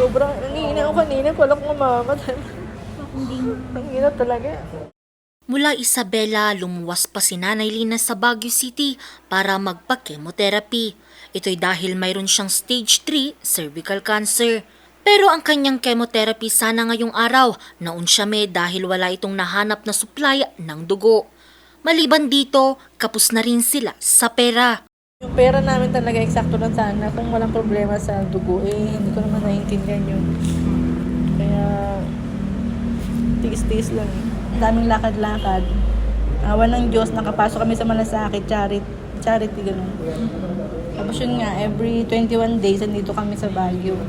Sobrang nanghihina ako kanina. Wala kong mamamatay. Ang hirap talaga. Mula Isabela, lumuwas pa si Nanay Lina sa Baguio City para magpa-chemotherapy. Ito'y dahil mayroon siyang stage 3 cervical cancer. Pero ang kanyang chemotherapy sana ngayong araw, naunsiyame dahil wala itong nahanap na supply ng dugo. Maliban dito, kapos na rin sila sa pera. Yung pera namin talaga eksakto lang sana. Kung walang problema sa dugo, eh, hindi ko naman naiintindihan yun. Kaya, tiis-tiis lang. Ang daming lakad-lakad. Awa ng Diyos, nakapasok kami sa malasakit, charity, charity, ganun. Tapos yun nga, every 21 days, andito kami sa Baguio.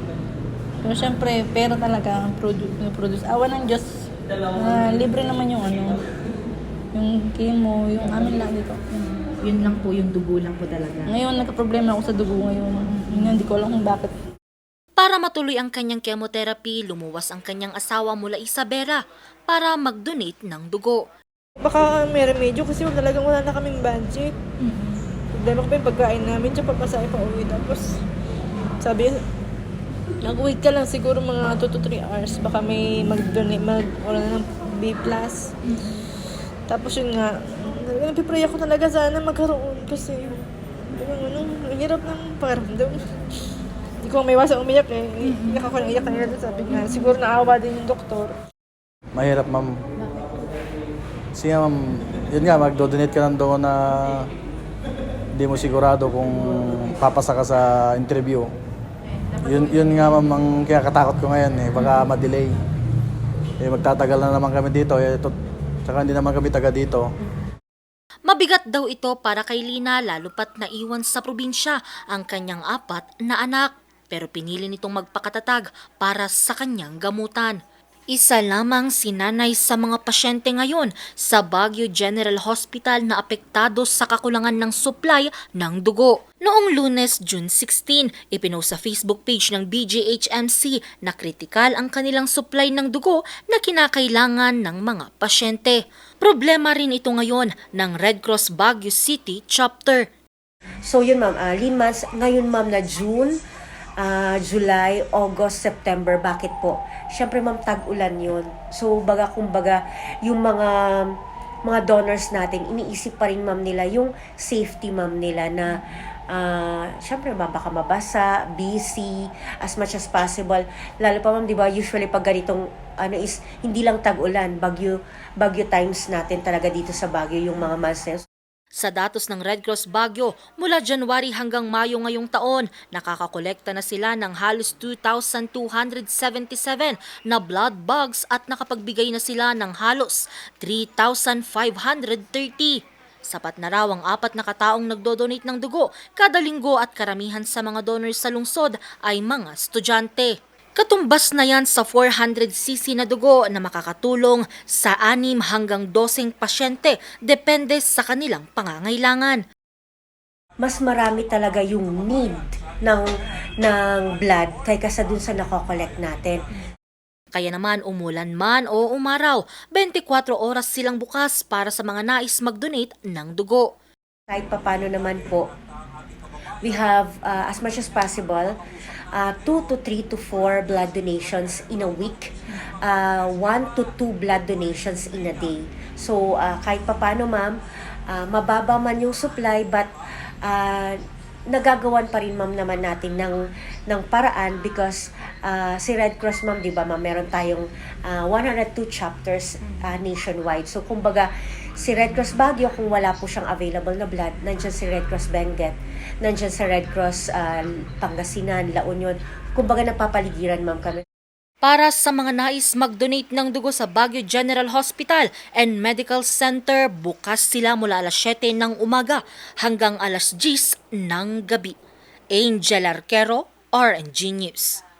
Pero syempre, pera talaga ang produ- produce. Awa ng Diyos, ah, libre naman yung ano, yung chemo, yung amin lang dito. Yun lang po, yung dugo lang po talaga. Ngayon, nagka-problema ako sa dugo ngayon. Yun, Hindi ko alam kung bakit. Para matuloy ang kanyang chemotherapy, lumuwas ang kanyang asawa mula Isabela para mag-donate ng dugo. Baka may remedyo kasi wala talagang wala na kaming budget. Dalawa pa yung pagkain namin, tsaka papasahe pa uwi. Tapos, sabi, nag-wait ka lang siguro mga 2 to 3 hours. Baka may mag-donate, mag wala na ng B+. Tapos yun nga, nagpipray ako talaga sana magkaroon kasi parang ano, ang hirap ng pakiramdam. Hindi ko may iwasang umiyak eh. Iyak ako ng iyak kanina. Sabi nga, siguro naawa din yung doktor. Mahirap, ma'am. Kasi nga, ma'am, yun nga, magdo-donate ka ng doon na hindi mo sigurado kung papasa ka sa interview. Yun, yun nga, ma'am, ang kaya katakot ko ngayon eh. Baka ma-delay. Eh, magtatagal na naman kami dito. Eh, ito, tsaka hindi naman kami taga dito. Mabigat daw ito para kay Lina lalo pat naiwan sa probinsya ang kanyang apat na anak. Pero pinili nitong magpakatatag para sa kanyang gamutan. Isa lamang si nanay sa mga pasyente ngayon sa Baguio General Hospital na apektado sa kakulangan ng supply ng dugo. Noong lunes, June 16, ipinost sa Facebook page ng BGHMC na kritikal ang kanilang supply ng dugo na kinakailangan ng mga pasyente. Problema rin ito ngayon ng Red Cross Baguio City Chapter. So yun ma'am, uh, lean months, ngayon ma'am na June, ah, July, August, September, bakit po? Siyempre ma'am, tag-ulan yun. So baga kumbaga, yung mga mga donors natin, iniisip pa rin ma'am nila yung safety ma'am nila na ah syempre ma'am, baka mabasa, busy, as much as possible. Lalo pa ma'am, di ba, usually pag ganitong ano is, hindi lang tag-ulan, bagyo, bagyo times natin talaga dito sa Baguio yung mga months. Sa datos ng Red Cross Baguio, mula January hanggang Mayo ngayong taon, nakakakolekta na sila ng halos 2,277 na blood bags at nakapagbigay na sila ng halos 3,530. Sapat na raw ang apat na kataong nagdodonate ng dugo kada linggo at karamihan sa mga donors sa lungsod ay mga estudyante. Katumbas na yan sa 400cc na dugo na makakatulong sa 6 hanggang 12 pasyente depende sa kanilang pangangailangan. mas marami talaga yung need ng ng blood kaysa sa dun sa nakokolekt natin. Kaya naman umulan man o umaraw, 24 oras silang bukas para sa mga nais mag-donate ng dugo. Kahit papano naman po, we have uh, as much as possible uh, 2 to 3 to 4 blood donations in a week, uh, 1 to 2 blood donations in a day. So uh, kahit papano ma'am, uh, mababa man yung supply but uh, nagagawan pa rin ma'am naman natin ng ng paraan because uh, si Red Cross ma'am 'di ba ma'am meron tayong uh, 102 chapters uh, nationwide. So kumbaga si Red Cross Baguio kung wala po siyang available na blood, nandiyan si Red Cross Benguet, nandiyan si Red Cross uh, Pangasinan, La Union. Kumbaga napapaligiran ma'am kami. Para sa mga nais mag-donate ng dugo sa Baguio General Hospital and Medical Center, bukas sila mula alas 7 ng umaga hanggang alas 10 ng gabi. Angel Arquero, RNG News.